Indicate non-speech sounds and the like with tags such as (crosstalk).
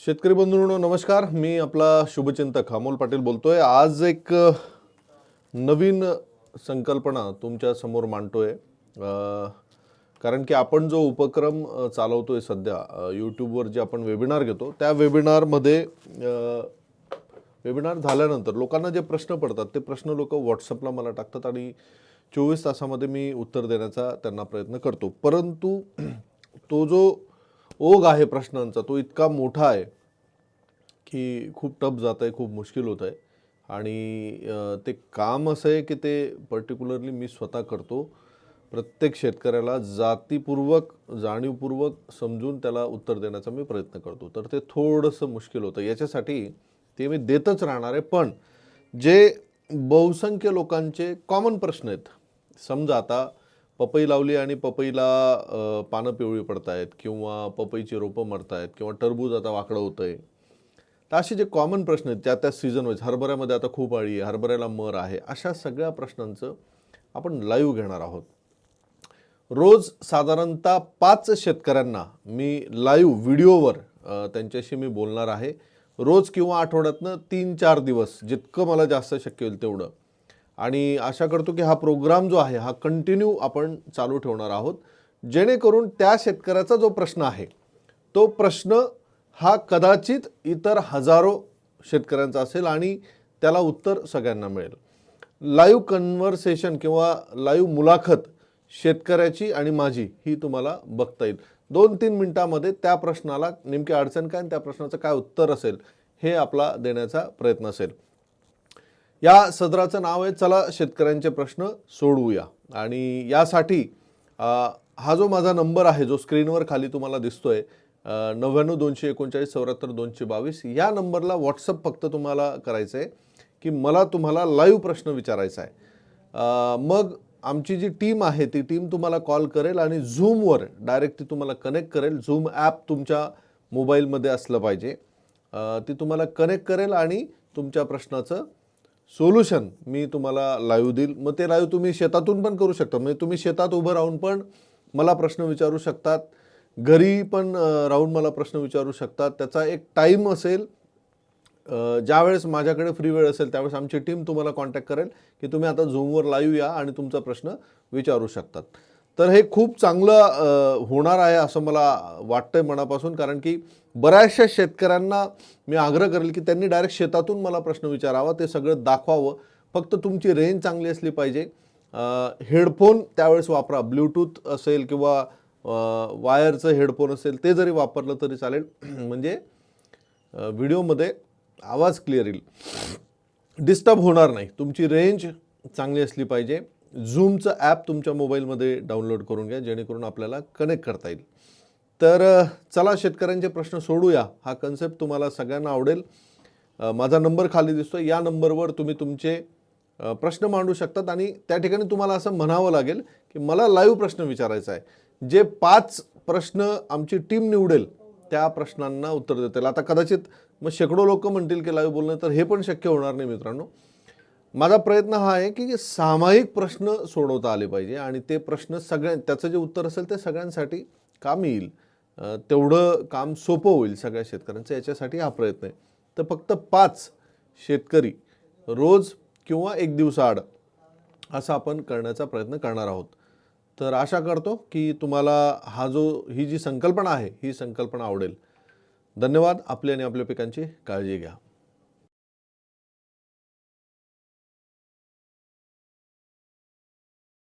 शेतकरी बंधूंनो नमस्कार. मी आपला शुभचिंतक अमोल पाटील बोलतोय. आज एक नवीन संकल्पना तुमच्यासमोर मांडतोय. कारण की आपण जो उपक्रम चालवतोय सध्या यूट्यूबवर जे आपण वेबिनार घेतो त्या वेबिनारमध्ये वेबिनार झाल्यानंतर लोकांना जे प्रश्न पडतात ते प्रश्न लोक व्हॉट्सअपला मला टाकतात आणि चोवीस तासामध्ये मी उत्तर देण्याचा त्यांना प्रयत्न करतो. परंतु तो जो ओघ आहे प्रश्नांचा तो इतका मोठा आहे की खूप टफ जात आहे खूप मुश्किल होत आहे आणि ते काम असं आहे की ते पर्टिक्युलरली मी स्वतः करतो. प्रत्येक शेतकऱ्याला जातीपूर्वक जाणीवपूर्वक समजून त्याला उत्तर देण्याचा मी प्रयत्न करतो. तर ते थोडंसं मुश्किल होतं. याच्यासाठी ते मी देतच राहणार आहे. पण जे बहुसंख्य लोकांचे कॉमन प्रश्न आहेत समजा आता पपई लावली आणि पपईला पानं पिवळी पडत आहेत किंवा पपईची रोपं मरत आहेत किंवा टरबूज आता वाकडं होतं आहे तर असे जे कॉमन प्रश्न आहेत त्या त्या सीझनवाईज हरभऱ्यामध्ये आता खूप अळी आहे हरभऱ्याला मर आहे अशा सगळ्या प्रश्नांचं आपण लाईव्ह घेणार आहोत. रोज साधारणतः पाच शेतकऱ्यांना मी लाईव्ह व्हिडिओवर त्यांच्याशी मी बोलणार आहे. रोज किंवा आठवड्यातनं तीन चार दिवस जितकं मला जास्त शक्य होईल तेवढं. आणि आशा करतो की हा प्रोग्राम जो आहे हा कंटिन्यू आपण चालू ठेवणार आहोत. जेणेकरून त्या शेतकऱ्याचा जो प्रश्न आहे तो प्रश्न हा कदाचित इतर हजारो शेतकऱ्यांचा असेल आणि त्याला उत्तर सगळ्यांना मिळेल. लाईव्ह कन्व्हर्सेशन किंवा लाईव्ह मुलाखत शेतकऱ्याची आणि माझी ही तुम्हाला बघता येईल. दोन तीन मिनटामध्ये त्या प्रश्नाला नेमकी अडचण काय आणि त्या प्रश्नाचं काय उत्तर असेल हे आपला देण्याचा प्रयत्न असेल. या सदराचं नाव आहे चला शेतकऱ्यांचे प्रश्न सोडवूया. आणि यासाठी हा जो माझा नंबर आहे जो स्क्रीनवर खाली तुम्हाला दिसतोय नव्याण्णव दोनशे एकोणचाळीस चौऱ्याहत्तर दोनशे बावीस या नंबरला व्हॉट्सअप फक्त तुम्हाला करायचं आहे की मला तुम्हाला लाईव्ह प्रश्न विचारायचा आहे. मग आमची जी टीम आहे ती टीम तुम्हाला कॉल करेल आणि झूमवर डायरेक्ट ती तुम्हाला कनेक्ट करेल. झूम ॲप तुमच्या मोबाईलमध्ये असलं पाहिजे. ती तुम्हाला कनेक्ट करेल आणि तुमच्या प्रश्नाचं सोल्युशन मी तुम्हाला लाईव्ह देईल. मग ते लाईव्ह तुम्ही शेतातून पण करू शकता. म्हणजे तुम्ही शेतात उभं राहून पण मला प्रश्न विचारू शकतात. घरी पण राहून मला प्रश्न विचारू शकतात. त्याचा एक टाईम असेल. ज्यावेळेस माझ्याकडे फ्री वेळ असेल त्यावेळेस आमची टीम तुम्हाला कॉन्टॅक्ट करेल की तुम्ही आता झूमवर लाईव्ह या आणि तुमचा प्रश्न विचारू शकतात. तर हे खूप चांगलं होणार आहे असं मला वाटतंय मनापासून. कारण की बऱ्याचशा शेतकऱ्यांना मी आग्रह करेल की त्यांनी डायरेक्ट शेतातून मला प्रश्न विचारावा ते सगळं दाखवावं. फक्त तुमची रेंज चांगली असली पाहिजे. हेडफोन त्यावेळेस वापरा. ब्ल्यूटूथ असेल किंवा वायरचं हेडफोन असेल ते जरी वापरलं तरी चालेल. (clears throat) म्हणजे व्हिडिओमध्ये आवाज क्लिअर येईल. डिस्टर्ब होणार नाही. तुमची रेंज चांगली असली पाहिजे. झूमचं ॲप तुमच्या मोबाईलमध्ये डाउनलोड करून घ्या जेणेकरून आपल्याला कनेक्ट करता येईल. तर चला शेतकऱ्यांचे प्रश्न सोडूया. हा कन्सेप्ट तुम्हाला सगळ्यांना आवडेल. माझा नंबर खाली दिसतो या नंबरवर तुम्ही तुमचे प्रश्न मांडू शकतात आणि त्या ठिकाणी तुम्हाला असं म्हणावं लागेल की मला लाईव्ह प्रश्न विचारायचा आहे. जे पाच प्रश्न आमची टीम निवडेल त्या प्रश्नांना उत्तर देता येईल आता कदाचित मग शेकडो लोक म्हणतील की लाईव्ह बोलणं तर हे पण शक्य होणार नाही मित्रांनो. माझा प्रयत्न हा आहे की सामायिक प्रश्न सोडवता आले पाहिजे आणि ते प्रश्न सगळ्या त्याचं जे उत्तर असेल ते सगळ्यांसाठी काम येईल. तेवढं काम सोपं होईल सगळ्या शेतकऱ्यांचं याच्यासाठी हा प्रयत्न आहे. तर फक्त पाच शेतकरी रोज किंवा एक दिवसाआड असं आपण करण्याचा प्रयत्न करणार आहोत. तर आशा करतो की तुम्हाला हा जो ही जी संकल्पना आहे ही संकल्पना आवडेल. धन्यवाद. आपली आणि आपल्या पिकांची काळजी घ्या.